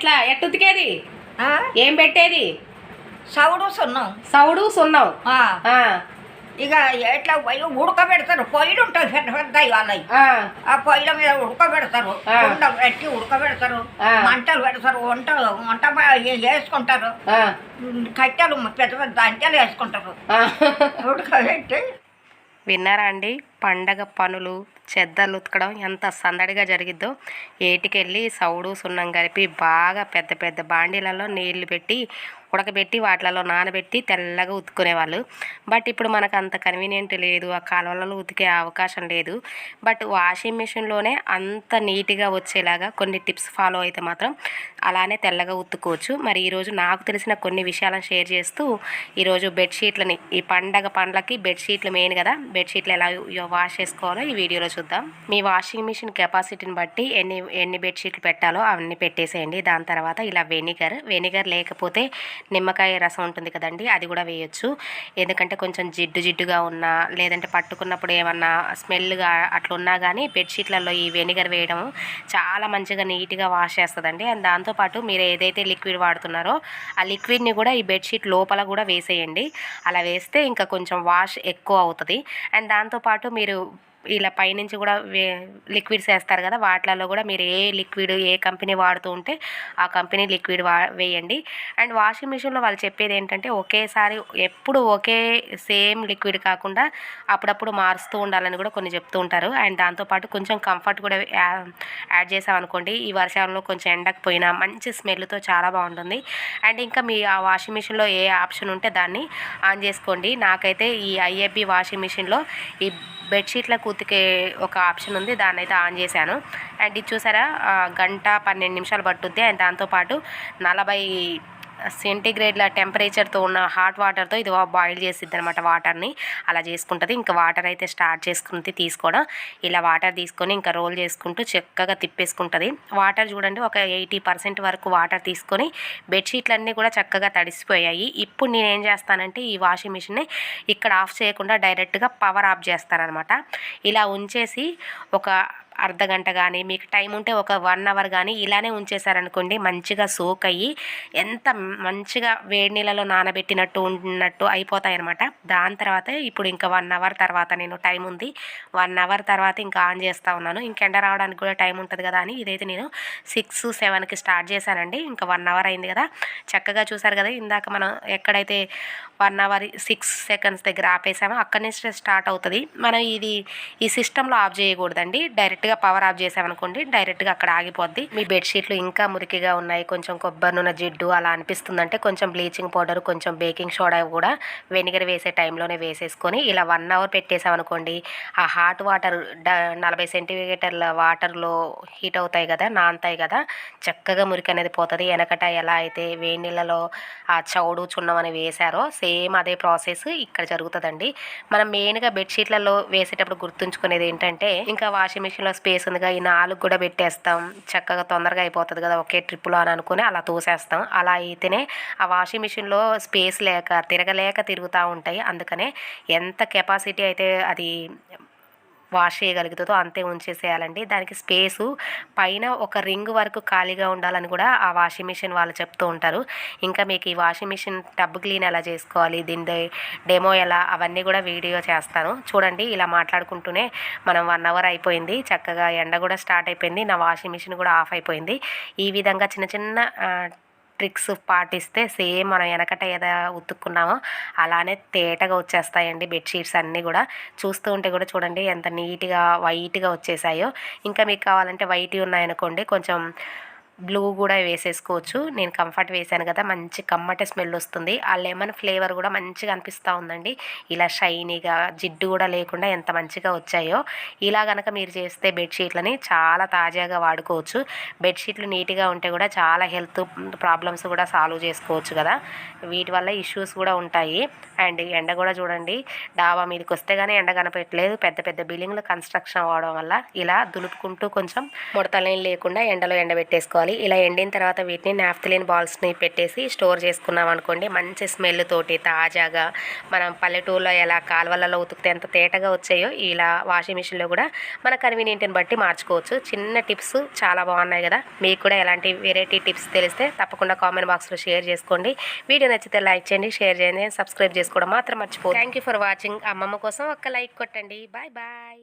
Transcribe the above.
ఎట్లా? ఎట్టు ఉతికేది? ఆ? ఏం పెట్టేది? సౌడు సున్నం. సౌడు సున్నం. ఇక ఎట్లా పోయి ఉడకబెడతారు పొయ్యిలు ఉంటాయి పెద్ద పెద్ద వాళ్ళవి ఆ, పొయ్యిల మీద ఉడకబెడతారు. కుండ పెట్టి ఉడకబెడతారు. మంటలు పెడతారు. వంట వంట వేసుకుంటారు. కట్టెలు పెద్ద పెద్ద అంచెలు వేసుకుంటారు. ఉడకబెట్టి విన్నారా అండి? పండగ పనులు చెద్దలు ఉతకడం ఎంత సందడిగా జరిగిద్దో. ఏటికెళ్ళి సౌడు సున్నం కలిపి బాగా పెద్ద పెద్ద బాండీలలో నీళ్ళు పెట్టి ఉడకబెట్టి వాటిలలో నానబెట్టి తెల్లగా ఉతుకునేవాళ్ళు. బట్ ఇప్పుడు మనకు అంత కన్వీనియంట్ లేదు. ఆ కాలువలలో ఉతికే అవకాశం లేదు. బట్ వాషింగ్ మిషన్లోనే అంత నీట్గా వచ్చేలాగా కొన్ని టిప్స్ ఫాలో అయితే మాత్రం అలానే తెల్లగా ఉత్తుకోవచ్చు మరి ఈరోజు నాకు తెలిసిన కొన్ని విషయాలను షేర్ చేస్తూ ఈరోజు బెడ్షీట్లని ఈ పండగ పండ్లకి బెడ్షీట్లు మెయిన్ కదా. బెడ్షీట్లు ఎలా వాష్ చేసుకోవాలో ఈ వీడియోలో చూద్దాం. మీ వాషింగ్ మిషన్ కెపాసిటీని బట్టి ఎన్ని ఎన్ని బెడ్షీట్లు పెట్టాలో అవన్నీ పెట్టేసేయండి. దాని తర్వాత ఇలా వెనిగర్ వెనిగర్ లేకపోతే నిమ్మకాయ రసం ఉంటుంది కదండి అది కూడా వేయొచ్చు. ఎందుకంటే కొంచెం జిడ్డు జిడ్డుగా ఉన్నా లేదంటే పట్టుకున్నప్పుడు ఏమన్నా స్మెల్గా అట్లా ఉన్నా కానీ బెడ్షీట్లలో ఈ వెనిగర్ వేయడం చాలా మంచిగా నీట్గా వాష్ చేస్తుందండి. అండ్ దాంతోపాటు మీరు ఏదైతే లిక్విడ్ వాడుతున్నారో ఆ లిక్విడ్ని కూడా ఈ బెడ్షీట్ లోపల కూడా వేసేయండి. అలా వేస్తే ఇంకా కొంచెం వాష్ ఎక్కువ అవుతుంది. అండ్ దాంతోపాటు మీరు ఇలా పైనుంచి కూడా వే లిక్విడ్స్ వేస్తారు కదా వాటిలలో కూడా మీరు ఏ లిక్విడ్ ఏ కంపెనీ వాడుతూ ఉంటే ఆ కంపెనీ లిక్విడ్ వా వేయండి. అండ్ వాషింగ్ మిషన్లో వాళ్ళు చెప్పేది ఏంటంటే ఒకేసారి ఎప్పుడు ఒకే సేమ్ లిక్విడ్ కాకుండా అప్పుడప్పుడు మారుస్తూ ఉండాలని కూడా కొన్ని చెప్తూ ఉంటారు. అండ్ దాంతోపాటు కొంచెం కంఫర్ట్ కూడా యాడ్ చేసామనుకోండి ఈ వర్షాలలో కొంచెం ఎండకపోయినా మంచి స్మెల్తో చాలా బాగుంటుంది. అండ్ ఇంకా మీ ఆ వాషింగ్ మిషన్లో ఏ ఆప్షన్ ఉంటే దాన్ని ఆన్ చేసుకోండి. నాకైతే ఈ ఐఎఫ్బి వాషింగ్ మిషన్లో ఈ బెడ్షీట్లకు ఉతికే ఒక ఆప్షన్ ఉంది. దాన్ని అయితే ఆన్ చేశాను. అండ్ ఇది చూసారా? గంట పన్నెండు నిమిషాలు పట్టుద్ది. అండ్ దాంతోపాటు నలభై సెంటీగ్రేడ్ల టెంపరేచర్తో ఉన్న హాట్ వాటర్తో ఇది బాయిల్ చేసిద్ది అనమాట వాటర్ని. అలా చేసుకుంటుంది. ఇంకా వాటర్ అయితే స్టార్ట్ చేసుకుంటే తీసుకోవడం. ఇలా వాటర్ తీసుకొని ఇంకా రోల్ చేసుకుంటూ చక్కగా తిప్పేసుకుంటుంది. వాటర్ చూడండి ఒక ఎయిటీ పర్సెంట్ వరకు వాటర్ తీసుకొని బెడ్షీట్లన్నీ కూడా చక్కగా తడిసిపోయాయి. ఇప్పుడు నేను ఏం చేస్తానంటే ఈ వాషింగ్ మిషన్ని ఇక్కడ ఆఫ్ చేయకుండా డైరెక్ట్గా పవర్ ఆఫ్ చేస్తానమాట ఇలా ఉంచేసి ఒక అర్ధ గంట కానీ మీకు టైం ఉంటే ఒక వన్ అవర్ కానీ ఇలానే ఉంచేసారనుకోండి మంచిగా సోక్ అయ్యి ఎంత మంచిగా వేడి నీళ్ళలో నానబెట్టినట్టు ఉన్నట్టు అయిపోతాయి అనమాట దాని తర్వాత ఇప్పుడు ఇంకా వన్ అవర్ తర్వాత నేను టైం ఉంది. వన్ అవర్ తర్వాత ఇంకా ఆన్ చేస్తూ ఉన్నాను. ఇంక ఎండ రావడానికి కూడా టైం ఉంటుంది కదా అని ఇదైతే నేను సిక్స్ సెవెన్కి స్టార్ట్ చేశానండి. ఇంకా వన్ అవర్ అయింది కదా. చక్కగా చూసారు కదా ఇందాక మనం ఎక్కడైతే వన్ అవర్ సిక్స్ సెకండ్స్ దగ్గర ఆపేసామో అక్కడి నుంచి స్టార్ట్ అవుతుంది. మనం ఇది ఈ సిస్టంలో ఆఫ్ చేయకూడదండి. డైరెక్ట్ డైరెక్ట్గా పవర్ ఆఫ్ చేసామనుకోండి డైరెక్ట్గా అక్కడ ఆగిపోద్ది. మీ బెడ్షీట్లు ఇంకా మురికిగా ఉన్నాయి. కొంచెం కొబ్బరి నూనె జిడ్డు అలా అనిపిస్తుందంటే కొంచెం బ్లీచింగ్ పౌడర్ కొంచెం బేకింగ్ సోడా కూడా వెనిగర్ వేసే టైంలోనే వేసేసుకొని ఇలా వన్ అవర్ పెట్టేసామనుకోండి ఆ హాట్ వాటర్ నలభై సెంటీమీటర్ల వాటర్లో హీట్ అవుతాయి కదా నానతాయి కదా చక్కగా మురికి అనేది పోతుంది. వెనకట ఎలా అయితే వేడి నీళ్ళలో ఆ చౌడు చున్నం అని వేశారో సేమ్ అదే ప్రాసెస్ ఇక్కడ జరుగుతుందండి. మనం మెయిన్గా బెడ్షీట్లలో వేసేటప్పుడు గుర్తుంచుకునేది ఏంటంటే ఇంకా వాషింగ్ మిషన్లో స్పేస్ ఉందిగా ఈ నాలుగు కూడా పెట్టేస్తాం. చక్కగా తొందరగా అయిపోతుంది కదా ఒకే ట్రిప్లో అని అనుకుని అలా తోసేస్తాం. అలా అయితేనే ఆ వాషింగ్ మిషన్లో స్పేస్ లేక తిరగలేక తిరుగుతూ ఉంటాయి. అందుకనే ఎంత కెపాసిటీ అయితే అది వాష్ చేయగలుగుతుందో అంతే ఉంచేసేయాలండి. దానికి స్పేసు పైన ఒక రింగ్ వరకు ఖాళీగా ఉండాలని కూడా ఆ వాషింగ్ మిషన్ వాళ్ళు చెప్తూ ఉంటారు. ఇంకా మీకు ఈ వాషింగ్ మిషన్ టబ్ క్లీన్ ఎలా చేసుకోవాలి దీని డెమో ఎలా అవన్నీ కూడా వీడియో చేస్తాను. చూడండి ఇలా మాట్లాడుకుంటూనే మనం వన్ అవర్ అయిపోయింది. చక్కగా ఎండ కూడా స్టార్ట్ అయిపోయింది. నా వాషింగ్ మిషన్ కూడా ఆఫ్ అయిపోయింది. ఈ విధంగా చిన్న చిన్న ట్రిక్స్ పాటిస్తే సేమ్ మనం వెనకట ఏదో ఉతుక్కున్నామో అలానే తేటగా వచ్చేస్తాయండి బెడ్షీట్స్ అన్నీ కూడా. చూస్తూ ఉంటే కూడా చూడండి ఎంత నీట్గా వైట్గా వచ్చేసాయో. ఇంకా మీకు కావాలంటే వైట్ ఉన్నాయనుకోండి కొంచెం బ్లూ కూడా వేసేసుకోవచ్చు. నేను కంఫర్ట్ వేసాను కదా మంచి కమ్మట స్మెల్ వస్తుంది. ఆ లెమన్ ఫ్లేవర్ కూడా మంచిగా అనిపిస్తూ ఉందండి. ఇలా షైనీగా జిడ్డు కూడా లేకుండా ఎంత మంచిగా వచ్చాయో. ఇలా కనుక మీరు చేస్తే బెడ్షీట్లని చాలా తాజాగా వాడుకోవచ్చు. బెడ్షీట్లు నీట్గా ఉంటే కూడా చాలా హెల్త్ ప్రాబ్లమ్స్ కూడా సాల్వ్ చేసుకోవచ్చు కదా. వీటి వల్ల ఇష్యూస్ కూడా ఉంటాయి. అండ్ ఎండ కూడా చూడండి డాబా మీదకి వస్తే కానీ ఎండ కనపెట్టలేదు పెద్ద పెద్ద బిల్డింగ్లు కన్స్ట్రక్షన్ అవ్వడం వల్ల ఇలా దులుపుకుంటూ కొంచెం ముడతలేం లేకుండా ఎండలో ఎండబెట్టేసుకోవాలి. చేసుకోవాలి ఇలా ఎండిన తర్వాత వీటిని నాఫ్తలిన్ బాల్స్ని పెట్టేసి స్టోర్ చేసుకున్నాం అనుకోండి మంచి స్మెల్ తోటి తాజాగా మనం పల్లెటూరులో ఎలా కాలువలలో ఉతికితే ఎంత తేటగా వచ్చాయో ఇలా వాషింగ్ మిషన్లో కూడా మన కన్వీనియంట్ని బట్టి మార్చుకోవచ్చు. చిన్న టిప్స్ చాలా బాగున్నాయి కదా. మీకు కూడా ఎలాంటి వెరైటీ టిప్స్ తెలిస్తే తప్పకుండా కామెంట్ బాక్స్లో షేర్ చేసుకోండి. వీడియో నచ్చితే లైక్ చేయండి షేర్ చేయండి సబ్స్క్రైబ్ చేసుకోవడం మాత్రం మర్చిపోదు థ్యాంక్ యూ ఫర్ వాచింగ్. అమ్మమ్మ కోసం ఒక్క లైక్ కొట్టండి. Bye bye.